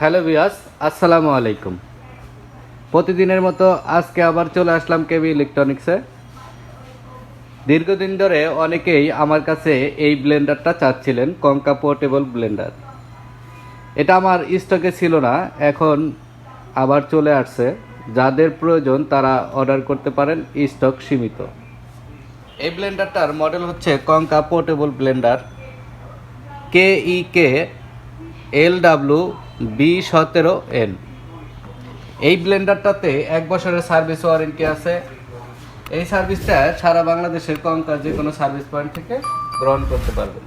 Hello বিয়াস আসসালামু আলাইকুম। প্রতিদিনের মতো আজকে আবার চলে আসলাম কেবি ইলেকট্রনিক্সে দীর্ঘদিন ধরে অনেকেই আমার কাছে এই ব্লেন্ডারটা চাচ্ছিলেন, কঙ্কা পোর্টেবল ব্লেন্ডার। এটা আমার স্টকে ছিল না, এখন আবার চলে আসছে। যাদের প্রয়োজন তারা অর্ডার করতে পারেন, স্টক সীমিত। এই ব্লেন্ডারটার মডেল হচ্ছে Konka portable blender K E K L W B সতেরো এন। এই ব্লেন্ডারটাতে এক বছরের সার্ভিস ওয়ারেন্টি আছে। এই সার্ভিসটা সারা বাংলাদেশের কঙ্কা যে কোনো সার্ভিস পয়েন্ট থেকে গ্রহণ করতে পারবেন।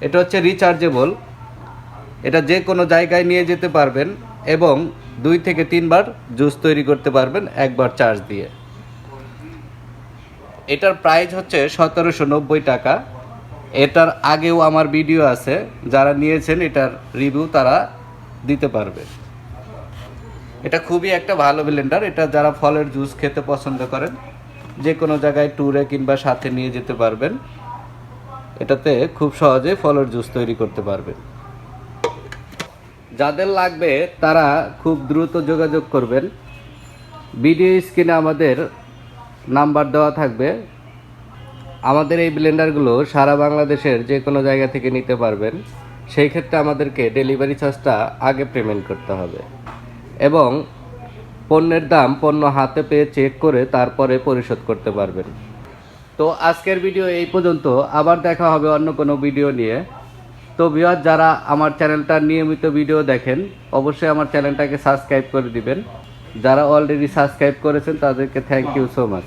এটা হচ্ছে রিচার্জেবল। এটা যে কোনো জায়গায় নিয়ে যেতে পারবেন এবং দুই থেকে তিনবার জুস তৈরি করতে পারবেন একবার চার্জ দিয়ে। এটার প্রাইস হচ্ছে সতেরোশো নব্বই টাকা। এটার আগেও আমার ভিডিও আছে। যারা নিয়েছেন এটার রিভিউ তারা দিতে পারবে। এটা খুবই একটা ভালো ব্লেন্ডার এটা যারা ফলের জুস খেতে পছন্দ করেন যে কোনো জায়গায় ট্যুরে কিংবা সাথে নিয়ে যেতে পারবেন। এটাতে খুব সহজে ফলের জুস তৈরি করতে পারবেন যাদের লাগবে তারা খুব দ্রুত যোগাযোগ করবেন। ভিডিও স্ক্রিনে আমাদের নাম্বার দেওয়া থাকবে। আমাদের এই ব্লেন্ডারগুলো সারা বাংলাদেশের যে কোনো জায়গা থেকে নিতে পারবেন। সেই ক্ষেত্রে আমাদেরকে ডেলিভারি চার্জটা আগে পেমেন্ট করতে হবে। এবং পণ্যের দাম পণ্য হাতে পেয়ে চেক করে তারপরে পরিশোধ করতে পারবেন। তো আজকের ভিডিও এই পর্যন্ত। আবার দেখা হবে অন্য কোনো ভিডিও নিয়ে। তো ভিউয়ার যারা আমার চ্যানেলটা নিয়মিত ভিডিও দেখেন, অবশ্যই আমার চ্যানেলটাকে সাবস্ক্রাইব করে দিবেন। যারা অলরেডি সাবস্ক্রাইব করেছেন, তাদেরকে থ্যাংক ইউ সো মাচ